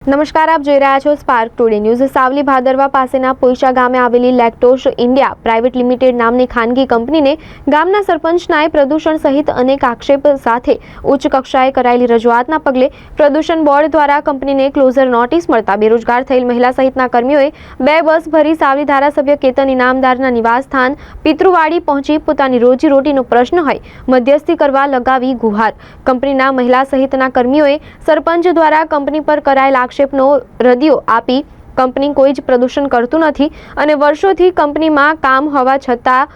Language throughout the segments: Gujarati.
નમસ્કાર, આપ જોઈ રહ્યા છો સ્પાર્ક ટુડે ન્યૂઝ સાવલી ભાદરવા પાસેના પોઈશા ગામે આવેલી લેક્ટોશ ઇન્ડિયા પ્રાઇવેટ લિમિટેડ નામની ખાનગી કંપનીને ગામના સરપંચનાએ પ્રદૂષણ સહિત અનેક આક્ષેપ સાથે ઉચ્ચ કક્ષાએ કરાયેલી રજૂઆતના પગલે પ્રદૂષણ બોર્ડ દ્વારા કંપનીને ક્લોઝર નોટિસ મળતા બેરોજગાર થયેલ મહિલા સહિતના કર્મીઓએ બે બસ ભરી સાવલી ધારાસભ્ય કેતન ઇનામદારના નિવાસસ્થાન પિતૃવાડી પહોંચી પોતાની રોજીરોટીનો પ્રશ્ન હોય મધ્યસ્થી કરવા લગાવી ગુહાર. કંપનીના મહિલા સહિતના કર્મીઓએ સરપંચ દ્વારા કંપની પર કરાયેલ આક્ષેપનો રદિયો આપી કંપની કોઈ જ પ્રદૂષણ કરતું નથી અને વર્ષોથી કંપનીમાં કામ હોવા છતાં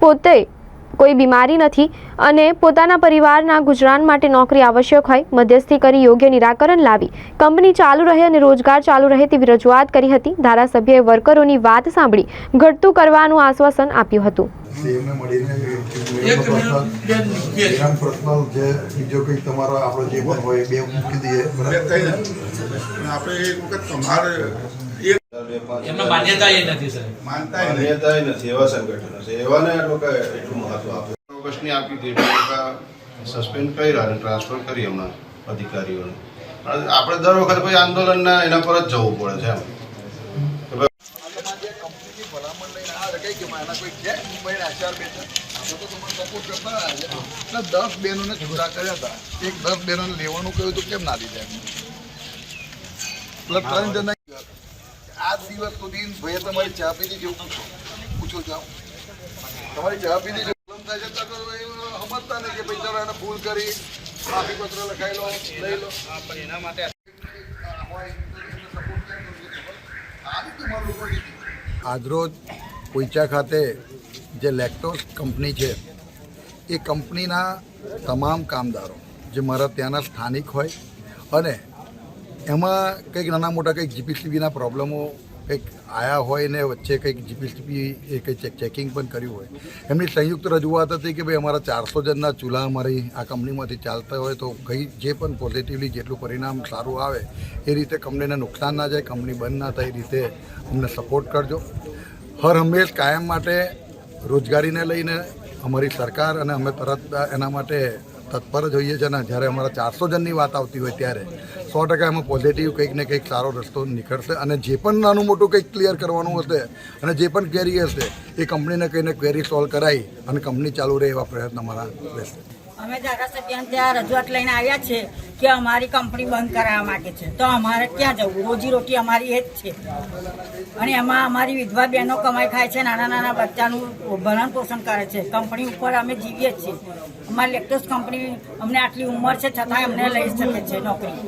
પોતે કોઈ બીમારી નથી અને પોતાના પરિવારના ગુજરાન માટે નોકરી આવશ્યક હોય મધ્યસ્થી કરી યોગ્ય નિરાકરણ લાવી. કંપની ચાલુ રહે અને રોજગાર ચાલુ રહે તેવી રજૂઆત કરી હતી. ધારાસભ્યએ વર્કરોની વાત સાંભળી ઘટતું કરવાનું આશ્વાસન આપ્યું હતું. મળીને એક કંઈક તમારો બે એક એમનો માન્યતા એ નથી સર માનતા માન્યતા નથી એવા સંગઠનો છે એવાને લોકો એટલું મહત્વ આપે ઓગસ્ટની આપી હતી સસ્પેન્ડ કર્યા અને ટ્રાન્સફર કરી હમણાં અધિકારીઓને. આપણે દર વખત પછી આંદોલનના એના પર જ જવું પડે છે એમ. કે ભાઈ કંપનીની ભલામણ લઈને આ રખાય કે એના કોઈ છે મુંબઈના આચાર બે છે આપણે તો તમને સપોર્ટ કરતા રહ્યા છે એટલે દસ બહેનોને છૂટા કર્યા હતા. એક દસ બહેનોને લેવાનું કહ્યું તો કેમ ના લીધા એટલે ત્રણ જણા આ દિવસ સુધી ભાઈ તમારી ચા પીધી જેવું પૂછો પૂછો જાઓ. તમારી ચા પીધી છે? પ્રોબ્લેમ થાય છે સમજતા નહીં કે ભાઈ ચાલો એને ભૂલ કરી માફી પત્ર લખાઈ લો લઈ લો. એના માટે આજરોજ પોઈચા ખાતે જે લેક્ટોસ કંપની છે એ કંપનીના તમામ કામદારો જે મારા ત્યાંના સ્થાનિક હોય અને એમાં કંઈક નાના મોટા કંઈક જીપીસીબીના પ્રોબ્લેમો કંઈક આયા હોય ને વચ્ચે કંઈક જીપીસીબી એ ચેક ચેકિંગ પણ કર્યું હોય. એમની સંયુક્ત રજૂઆત હતી કે ભાઈ અમારા ચારસો જણના ચૂલા અમારી આ કંપનીમાંથી ચાલતા હોય તો કઈ જે પણ પોઝિટિવલી જેટલું પરિણામ સારું આવે એ રીતે કંપનીને નુકસાન ના જાય, કંપની બંધ ના થાય એ રીતે અમને સપોર્ટ કરજો. હર હંમેશ કાયમ માટે રોજગારીને લઈને અમારી સરકાર અને અમે તરત એના માટે તત્પર જ હોઈએ છીએ ને, જ્યારે અમારા ચારસો જણની વાત આવતી હોય ત્યારે સો ટકા એમાં પોઝિટિવ કંઈક ને કંઈક સારો રસ્તો નીકળશે અને જે પણ નાનું મોટું કંઈક ક્લિયર કરવાનું હશે અને જે પણ ક્વેરી હશે એ કંપનીને કહીને ક્વેરી સોલ્વ કરાવી અને કંપની ચાલુ રહે એવા પ્રયત્ન અમારા રહેશે. અમે ધારાસભ્યને ત્યાં રજૂઆત લઈને આવ્યા છે કે અમારી કંપની બંધ કરાવવા માંગે છે. તો અમારે ક્યાં જવું, રોજી રોટી અમારી એ જ છે. અને એમાં અમારી વિધવા બહેનો કમાઈ ખાય છે, નાના નાના બચ્ચાનું ભરણ પોષણ કરે છે. કંપની ઉપર અમે જીવીએ છીએ. અમારી લેક્ટોસ કંપની અમને આટલી ઉંમર છે છતાં અમને લઈ શકે છે નોકરી.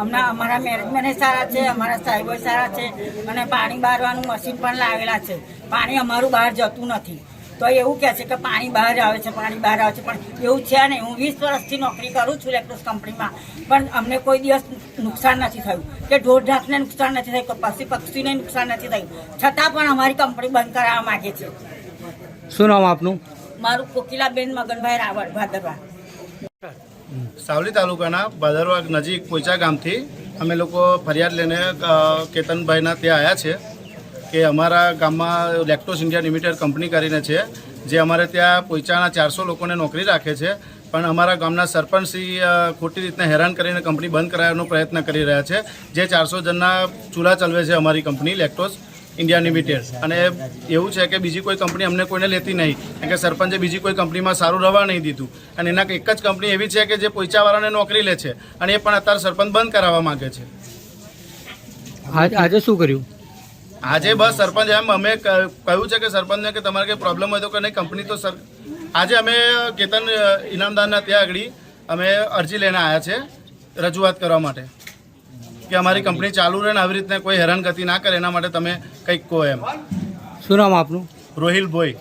અમને અમારા મેનેજમેન્ટ સારા છે, અમારા સાહેબો સારા છે અને પાણી બારવાનું મશીન પણ લાવેલા છે. પાણી અમારું બહાર જતું નથી. તો એવું કહે છે કે પાણી બહાર આવે છે પાણી બહાર આવે છે પણ એવું છે નહીં. હું વીસ વર્ષથી નોકરી કરું છું ઇલેક્ટ્રોસ કંપનીમાં પણ અમને કોઈ દિવસ નુકસાન નથી થયું. કે ઢોર ઢાંકને નુકસાન નથી થયું કે પશુ પક્ષીને નુકસાન નથી થયું. છતાં પણ અમારી કંપની બંધ કરાવવા માંગે છે. શું નામ આપનું? મારું કોકિલાબેન મગનભાઈ રાવળ ભાદરવા. સાવલી તાલુકાના ભાદરવા નજીક પોચા ગામથી અમે લોકો ફરિયાદ લઈને કેતનભાઈના ત્યાં આવ્યા છે. કે અમારા ગામમાં લેક્ટોસ ઇન્ડિયા લિમિટેડ કંપની કરીને છે જે અમારે ત્યાં પોઈચાના ચારસો લોકોને નોકરી રાખે છે પણ અમારા ગામના સરપંચશ્રી અ, ખોટી રીતના હેરાન કરીને કંપની બંધ કરાવવાનો પ્રયત્ન કરી રહ્યા છે જે ચારસો જણના ચૂલા ચલવે છે અમારી કંપની લેક્ટોસ ઇન્ડિયા લિમિટેડ અને એવું છે કે બીજી કોઈ કંપની અમને કોઈને લેતી નહીં કારણ કે સરપંચે બીજી કોઈ કંપનીમાં સારું રવા નહીં દીધું. અને એના એક જ કંપની એવી છે કે જે પોઈચાવાળાને નોકરી લે છે અને એ પણ અત્યારે સરપંચ બંધ કરાવવા માગે છે. આજે શું કર્યું? આજે બસ સરપંચ એમ અમે કહ્યું છે કે સરપંચને કે તમારે કંઈ પ્રોબ્લેમ હોય તો કે નહીં કંપની તો સર આજે અમે કેતન ઇનામદારના ત્યાં આગળ અમે અરજી લઈને આવ્યા છે રજૂઆત કરવા માટે કે અમારી કંપની ચાલુ રહે ને આવી રીતના કોઈ હેરાનગતિ ના કરે એના માટે તમે કંઈક કહો એમ. શું નામ આપનું? રોહિલ ભોઈ.